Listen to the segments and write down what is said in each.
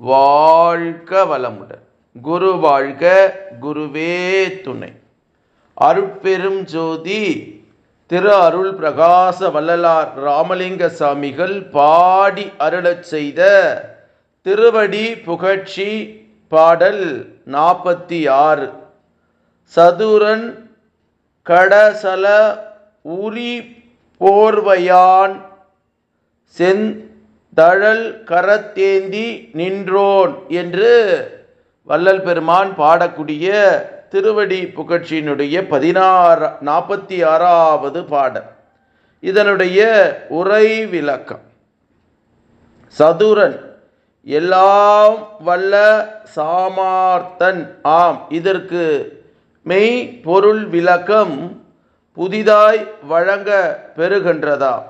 வாழ்க வளமுடன். குரு வாழ்க குருவே துணை. அருட்பெரும் ஜோதி திரு அருள் பிரகாச வள்ளலார் ராமலிங்க சாமிகள் பாடி அருளச் செய்த திருவடி புகழ்ச்சி பாடல் நாற்பத்தி ஆறு சதுரன் கடசல உரி போர்வையான் தழல் கரத்தேந்தி நின்றோன் என்று வள்ளல் பெருமான் பாடக்கூடிய திருவடி புகழ்ச்சியினுடைய பதினாறு நாற்பத்தி ஆறாவது பாடல். இதனுடைய உரை விளக்கம். சதுரன் எல்லாம் வல்ல சாமார்த்தன் ஆம். இதற்கு மெய் பொருள் விளக்கம் புதிதாய் வழங்க பெறுகின்றதா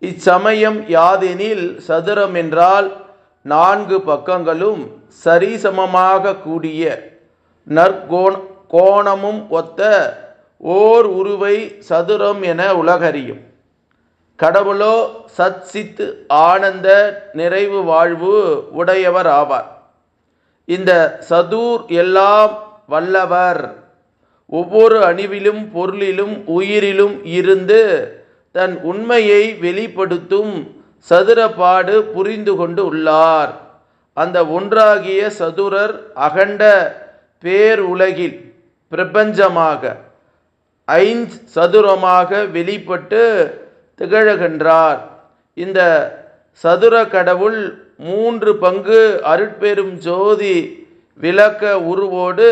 இச்சமயம் யாதெனில் சதுரம் என்றால் நான்கு பக்கங்களும் சரிசமமாக கூடிய நற்கோண கோணமும் ஒத்த ஓர் உருவை சதுரம் என உலகறியும். கடவுளோ சத் ஆனந்த நிறைவு வாழ்வு உடையவர் ஆவார். இந்த சதுர் எல்லாம் வல்லவர். ஒவ்வொரு அணிவிலும் பொருளிலும் உயிரிலும் இருந்து தன் உண்மையை வெளிப்படுத்தும் சதுரப்பாடு புரிந்து கொண்டு உள்ளார். அந்த ஒன்றாகிய சதுரர் அகண்ட பேருலகில் பிரபஞ்சமாக ஐந்து சதுரமாக வெளிப்பட்டு திகழ்கின்றார். இந்த சதுர கடவுள் மூன்று பங்கு அருட்பெரும் ஜோதி விளக்க உருவோடு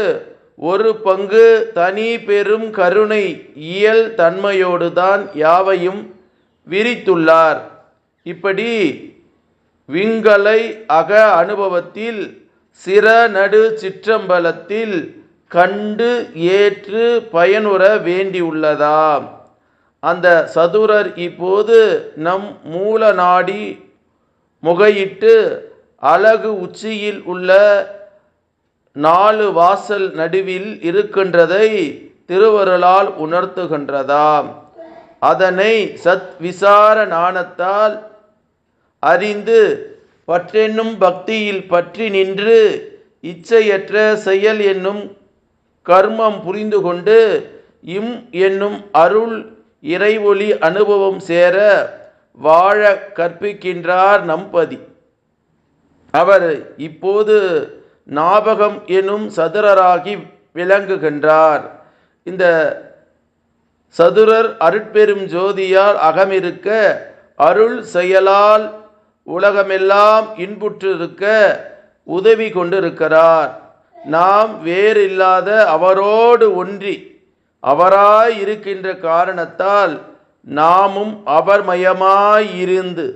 ஒரு பங்கு தனி பெரும் கருணை இயல் தன்மையோடு தான் யாவையும் விரித்துள்ளார். இப்படி விங்கலை அக அனுபவத்தில் சிற நடு சிற்றம்பலத்தில் கண்டு ஏற்று பயனுற வேண்டியுள்ளதாம். அந்த சதுரர் இப்போது நம் மூல நாடி முகையிட்டு அழகு உச்சியில் உள்ள நாலு வாசல் நடுவில் இருக்கின்றதை திருவருளால் உணர்த்துகின்றதாம். அதனை சத் விசார நாணத்தால் அறிந்து பற்றென்னும் பக்தியில் பற்றி நின்று இச்சையற்ற செயல் என்னும் கர்மம் புரிந்து கொண்டு இம் என்னும் அருள் இறைவொளி அனுபவம் சேர வாழ கற்பிக்கின்றார் நம்பதி. அவர் இப்போது ஞாபகம் எனும் சதுரராகி விளங்குகின்றார். இந்த சதுரர் அருட்பெரும் ஜோதியால் அகமிருக்க அருள் செயலால் உலகமெல்லாம் இன்புற்றிருக்க உதவி கொண்டிருக்கிறார். நாம் வேறில்லாத அவரோடு ஒன்றி அவராய் இருக்கின்ற காரணத்தால் நாமும் அவர்மயமாயிருந்து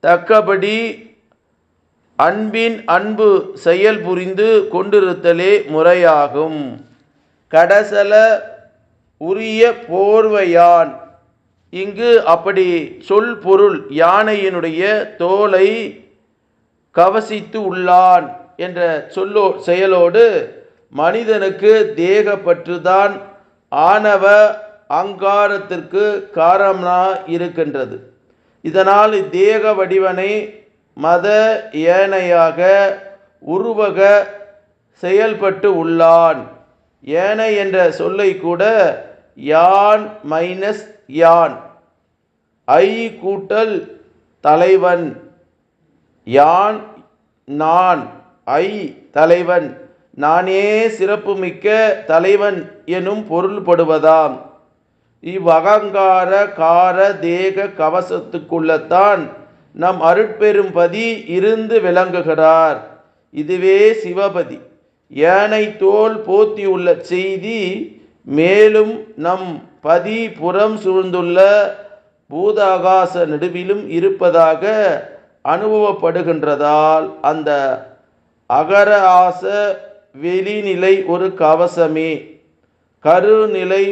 தக்கபடி அன்பின் அன்பு செயல் புரிந்து கொண்டிருத்தலே முறையாகும். கடசல உரிய போர்வையான். இங்கு அப்படி சொல் பொருள் யானையினுடைய தோலை கவசித்து உள்ளான் என்ற சொல்லோ செயலோடு மனிதனுக்கு தேகப்பற்றுதான் ஆணவ அங்காரத்திற்கு காரணமாக இருக்கின்றது. இதனால் தேக வடிவனை மத ஏனையாக உருவக செயல்பட்டு உள்ளான். ஏனை என்ற சொல்லை கூட யான் மைனஸ் யான். ஐ கூட்டல் தலைவன் யான் நான். ஐ தலைவன் நானே சிறப்புமிக்க தலைவன் எனும் பொருள்படுவதாம். இவ்வகங்கார கார தேக கவசத்துக்குள்ளத்தான் நம் அருட்பெரும்பதி இருந்து விளங்குகிறார். இதுவே சிவபதி. யானை தோல் போத்தியுள்ள செய்தி மேலும் நம் பதி புறம் சூழ்ந்துள்ள பூதாகாச நடுவிலும் இருப்பதாக அனுபவப்படுகின்றதால் அந்த அகர ஆச வெளிநிலை ஒரு கவசமே. கருநிலை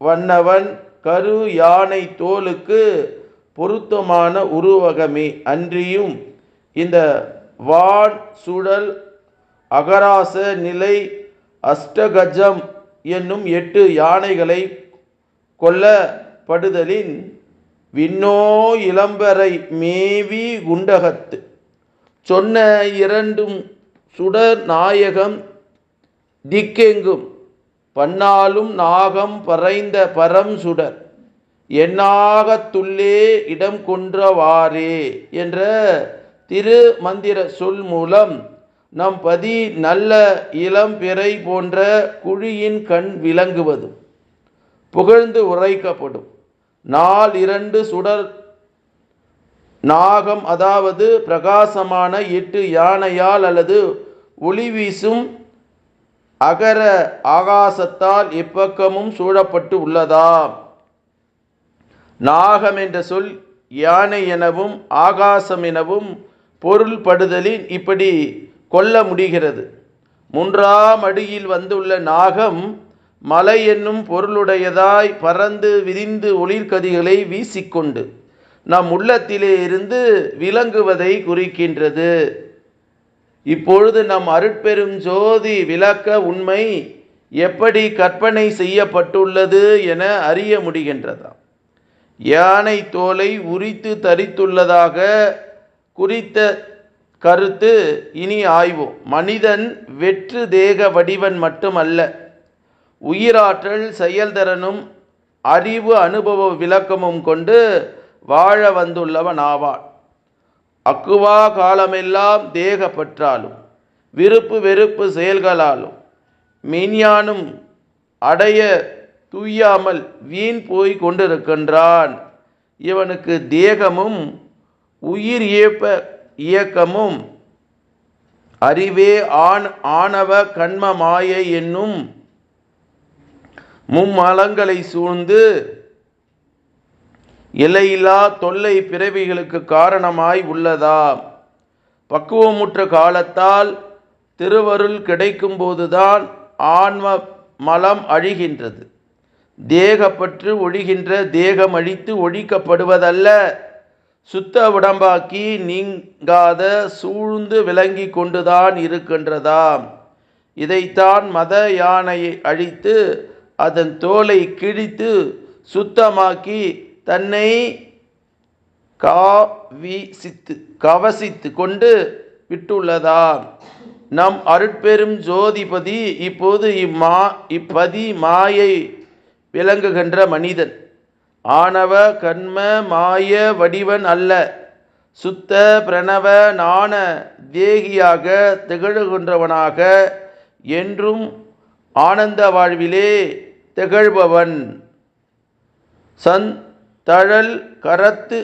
வண்ணவன் கரு யானை தோலுக்கு பொருத்தமான உருவகமே அன்றியும் இந்த வான் சுழல் அகராச நிலை அஷ்டகஜம் என்னும் எட்டு யானைகளை கொல்லப்படுதலின் விண்ணோ இளம்பரை மேவி குண்டகத்து. சொன்ன இரண்டும் சுடர் நாயகம் திக்கெங்கும் பன்னாலும் நாகம் பறைந்த பரம் சுடர். எண்ணாகத்துள்ளே இடம் கொன்றவாறே என்ற திரு மந்திர சொல் மூலம் நம் பதி நல்ல இளம் பிறை போன்ற குழியின் கண் விளங்குவதும் புகழ்ந்து உரைக்கப்படும். நாள் இரண்டு சுடர் நாகம் அதாவது பிரகாசமான எட்டு யானையால் அல்லது ஒளி வீசும் அகர ஆகாசத்தால் எப்பக்கமும் சூழப்பட்டு உள்ளதாம். நாகம் என்ற சொல் யானை எனவும் ஆகாசம் எனவும் பொருள்படுதலில் இப்படி கொள்ள முடிகிறது. மூன்றாம் அடியில் வந்துள்ள நாகம் மலை என்னும் பொருளுடையதாய் பறந்து விரிந்து ஒளிர்கதிகளை வீசிக்கொண்டு நம் உள்ளத்திலே இருந்து விளங்குவதை குறிக்கின்றது. இப்பொழுது நம் அருட்பெரும் ஜோதி விளக்க உண்மை எப்படி கற்பனை செய்யப்பட்டுள்ளது என அறிய முடிகின்றதாம். யானை தோலை உரித்து தரித்துள்ளதாக குறித்த கருத்து இனி ஆய்வோம் மனிதன் வெற்று தேக வடிவன் மட்டுமல்ல உயிராற்றல் செயல்திறனும் அறிவு அனுபவ விளக்கமும் கொண்டு வாழ வந்துள்ளவன் ஆவான். அக்குவா காலமெல்லாம் தேகப்பற்றாலும் விருப்பு வெறுப்பு செயல்களாலும் மெய்ஞானும் அடைய துய்யாமல் வீண் போய் கொண்டிருக்கின்றான். இவனுக்கு தேகமும் உயிர் ஏப்ப இயக்கமும் அறிவே ஆண் ஆணவ கண்ம மாயை என்னும் மும்மலங்களை சூழ்ந்து எல்லையில்லா தொல்லை பிறவிகளுக்கு காரணமாய் உள்ளதாம் பக்குவமுற்ற காலத்தால் திருவருள் கிடைக்கும்போதுதான் ஆன்ம மலம் அழிகின்றது. தேகப்பற்று ஒழிகின்ற தேகம் அழித்து ஒழிக்கப்படுவதல்ல. சுத்த உடம்பாக்கி நீங்காத சூழ்ந்து விளங்கி கொண்டுதான் இருக்கின்றதாம். இதைத்தான் மத யானையை அழித்து அதன் தோலை கிழித்து சுத்தமாக்கி தன்னை காவிசித்து கவசித்து கொண்டு விட்டுள்ளதாம். நம் அருட்பெரும் ஜோதிபதி இப்போது இம்மா இப்பதி மாயை விளங்குகின்ற மனிதன். ஆணவ கண்ம மாய வடிவன் அல்ல. சுத்த பிரணவ நாண தேகியாக திகழ்கின்றவனாக என்றும் ஆனந்த வாழ்விலே திகழ்பவன். சந் தழல் கரத்து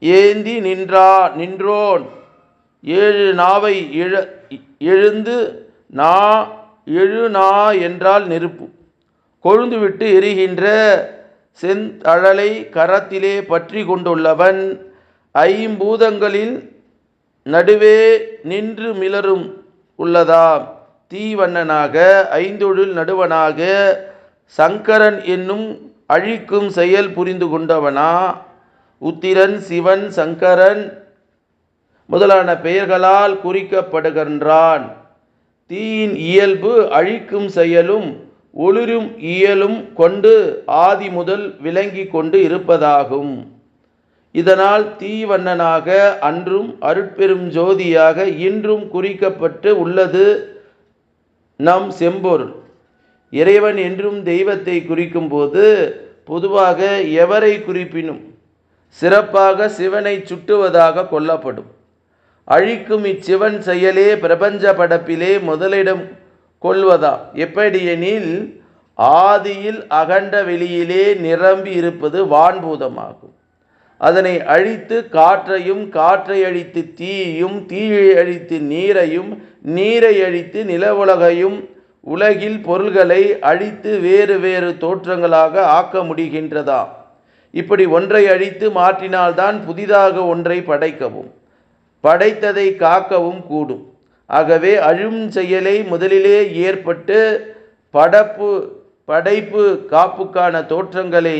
ஏந்தி நின்றா நின்றோன். ஏழு நாவை இழ எழுந்து நா எழு நா என்றால் நெருப்பு. கொழுந்துவிட்டு எரிகின்ற செந்தழலை கரத்திலே பற்றி கொண்டுள்ளவன் ஐம்பூதங்களின் நடுவே நின்று மிளரும் உள்ளதாம். தீவண்ணனாக ஐந்தொழில் நடுவனாக சங்கரன் என்னும் அழிக்கும் செயல் புரிந்து கொண்டவனா? உத்திரன் சிவன் சங்கரன் முதலான பெயர்களால் குறிக்கப்படுகின்றான். தீயின் இயல்பு அழிக்கும் செயலும் ஒளிரும் இயலும் கொண்டு ஆதி முதல் விளங்கி கொண்டு இருப்பதாகும். இதனால் தீவண்ணனாக அன்றும் அருட்பெரும் ஜோதியாக இன்றும் குறிக்கப்பட்டு உள்ளது நம் செம்பொருள். இறைவன் என்றும் தெய்வத்தை குறிக்கும்போது பொதுவாக எவரை குறிப்பினும் சிறப்பாக சிவனை சுட்டுவதாக கொல்லப்படும். அழிக்கும் இச்சிவன் செயலே பிரபஞ்ச படப்பிலே முதலிடம் கொள்வதா? எப்படியெனில் ஆதியில் அகண்ட வெளியிலே நிரம்பி இருப்பது வான்பூதமாகும். அதனை அழித்து காற்றையும் காற்றை அழித்து தீயையும் தீயை அழித்து நீரையும் நீரை அழித்து நிலவுலகையும் உலகில் பொருள்களை அழித்து வேறு வேறு தோற்றங்களாக ஆக்க முடிகின்றதா? இப்படி ஒன்றை அழித்து மாற்றினால்தான் புதிதாக ஒன்றை படைக்கவும். படைத்ததை காக்கவும் கூடும். ஆகவே அழும் செயலை முதலிலே ஏற்பட்டு படப்பு படைப்பு காப்புக்கான தோற்றங்களை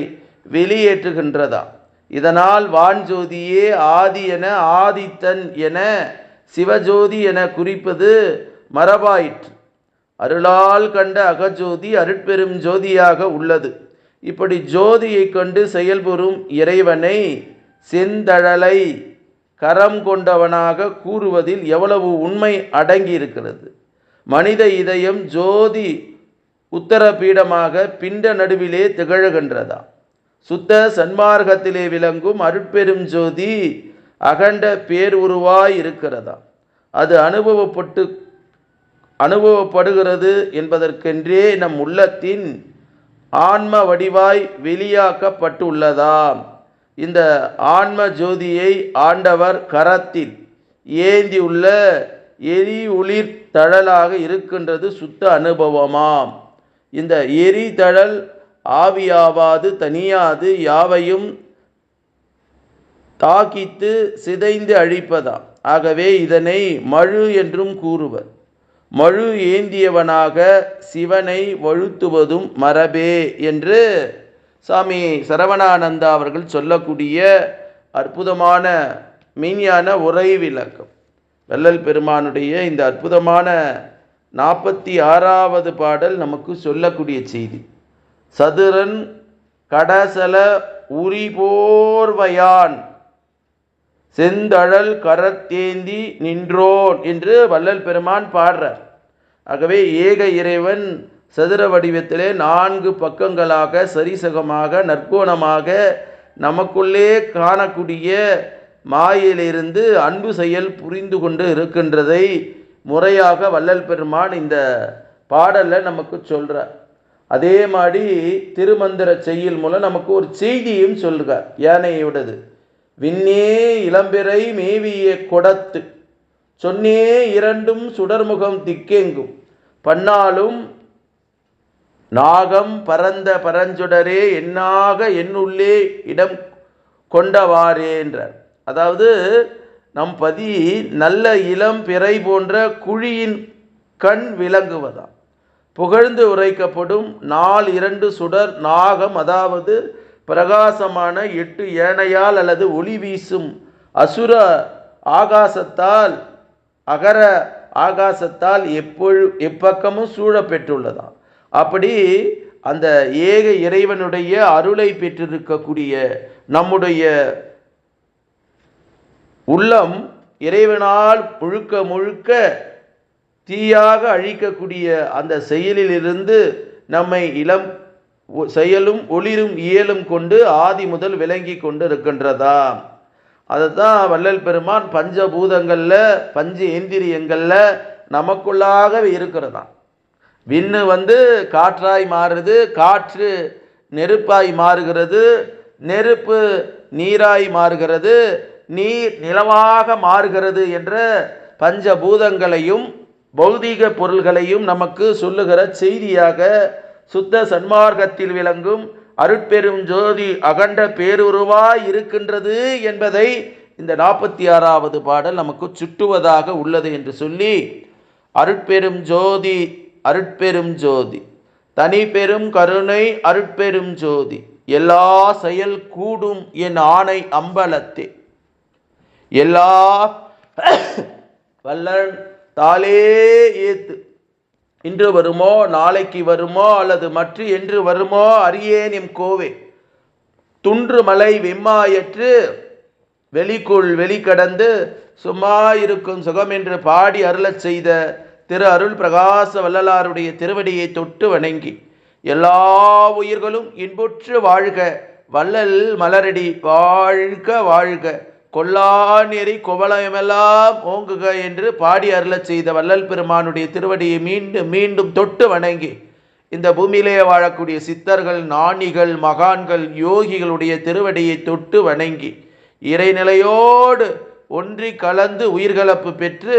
வெளியேற்றுகின்றதா? இதனால் வான்ஜோதியே ஆதி என ஆதித்தன் என சிவஜோதி என குறிப்பது மரபாயிற்று. அருளால் கண்ட அகஜோதி அருட்பெரும் ஜோதியாக உள்ளது. இப்படி ஜோதியை கொண்டு செயல்புறும் இறைவனை செந்தழலை கரம் கொண்டவனாக கூறுவதில் எவ்வளவு உண்மை அடங்கி இருக்கிறது மனித இதயம் ஜோதி உத்தரபீடமாக பிண்ட நடுவிலே திகழ்கின்றதா? சுத்த சன்மார்க்கத்திலே விளங்கும் அருட்பெரும் ஜோதி அகண்ட பேருருவாய் இருக்கிறதா அது அனுபவப்பட்டு அனுபவப்படுகிறது என்பதற்கென்றே நம் உள்ளத்தின் ஆன்ம வடிவாய் வெளியாக்கப்பட்டுள்ளதாம். இந்த ஆன்ம ஜோதியை ஆண்டவர் கரத்தில் ஏந்தியுள்ள எரி ஒளிர் தழலாக இருக்கின்றது சுத்த அனுபவமாம். இந்த எரி தழல் ஆவியாவாது தனியாது யாவையும் தாக்கித்து சிதைந்து அழிப்பதாம் ஆகவே இதனை மழு என்றும் கூறுவர். மழு ஏந்தியவனாக சிவனை வழுத்துவதும் மரபே என்று சாமி சரவணானந்தா அவர்கள் சொல்லக்கூடிய அற்புதமான மெய்ஞான உரை விளக்கம். வள்ளல் பெருமானுடைய இந்த அற்புதமான நாற்பத்தி ஆறாவது பாடல் நமக்கு சொல்லக்கூடிய செய்தி. சதுரன் கடசல உரிபோர்வையான் செந்தழல் கரத்தேந்தி நின்றோன் என்று வள்ளல் பெருமான் பாடுறார். ஆகவே ஏக இறைவன் சதுர வடிவத்திலே நான்கு பக்கங்களாக சரிசகமாக நற்கோணமாக நமக்குள்ளே காணக்கூடிய மாயிலிருந்து அன்பு செயல் புரிந்து கொண்டு இருக்கின்றதை முறையாக வள்ளல் பெருமான் இந்த பாடலில் நமக்கு சொல்கிறார் அதே மாதிரி திருமந்திர செய்யுள் மூலம் நமக்கு ஒரு செய்தியும் சொல்கிறார் யானையோடது. விண்ணே இளம்பிறை மேவிய கொடத்து சொன்னே இரண்டும் சுடர்முகம் திக்கெங்கும் பண்ணாலும் நாகம் பரந்த பரஞ்சுடரே என்னாக என்னுள்ளே இடம் கொண்டவாறே என்றார். அதாவது நம் பதி நல்ல இளம் பிறை போன்ற குழியின் கண் விளங்குவதாம். புகழ்ந்து உரைக்கப்படும் நாள் இரண்டு சுடர் நாகம் அதாவது பிரகாசமான எட்டு ஏனையால் அல்லது ஒளி வீசும் அசுர ஆகாசத்தால் அகர ஆகாசத்தால் எப்பொழு எப்பக்கமும் சூழப்பெற்றுள்ளதாம். அப்படி அந்த ஏக இறைவனுடைய அருளை பெற்றிருக்கக்கூடிய நம்முடைய உள்ளம் இறைவனால் முழுக்க முழுக்க தீயாக அழிக்கக்கூடிய அந்த செயலிலிருந்து நம்மை இளம் ஒ- செயலும் ஒளிரும் இயலும் கொண்டு ஆதி முதல் விளங்கி கொண்டு இருக்கின்றதா அதுதான் வள்ளல் பெருமான் பஞ்சபூதங்களில் பஞ்ச இந்திரியங்களில் நமக்குள்ளாகவே இருக்கிறதா விண்ணு வந்து காற்றாய் மாறுது காற்று நெருப்பாய் மாறுகிறது நெருப்பு நீராய் மாறுகிறது நீர் நிலவாக மாறுகிறது என்ற பஞ்சபூதங்களையும் பௌதீக பொருள்களையும் நமக்கு சொல்லுகிற செய்தியாக சுத்த சன்மார்க்கத்தில் விளங்கும் அருட்பெரும் ஜோதி அகண்ட பேருருவாய் இருக்கின்றது என்பதை இந்த நாற்பத்தி ஆறாவது பாடல் நமக்கு சுட்டுவதாக உள்ளது என்று சொல்லி அருட்பெரும் ஜோதி அருட்பெரும் ஜோதி. தனி பெரும் கருணை அருட்பெரும் ஜோதி. எல்லா செயல் கூடும் என் ஆணை அம்பலத்தே. எல்லா வல்லன் தாளே ஏத்து. இன்று வருமோ நாளைக்கு வருமோ அல்லது மற்ற என்று வருமோ அறியேன் எம் கோவே. துன்று மலை வெம்மாயற்று வெளிக்குள் வெளிக்கடந்து சும்மா இருக்கும் சுகம் என்று பாடி அருளச் செய்த திரு அருள் பிரகாச வள்ளலாருடைய திருவடியை தொட்டு வணங்கி எல்லா உயிர்களும் இன்புற்று வாழ்க வள்ளல் மலரடி வாழ்க வாழ்க. கொல்லா நெறி குவலயமெல்லாம் ஓங்குக என்று பாடி அருளச் செய்த வள்ளல் பெருமானுடைய திருவடியை மீண்டும் மீண்டும் தொட்டு வணங்கி இந்த பூமியிலே வாழக்கூடிய சித்தர்கள் நாணிகள் மகான்கள் யோகிகளுடைய திருவடியை தொட்டு வணங்கி இறைநிலையோடு ஒன்றி கலந்து உயிர்கலப்பு பெற்று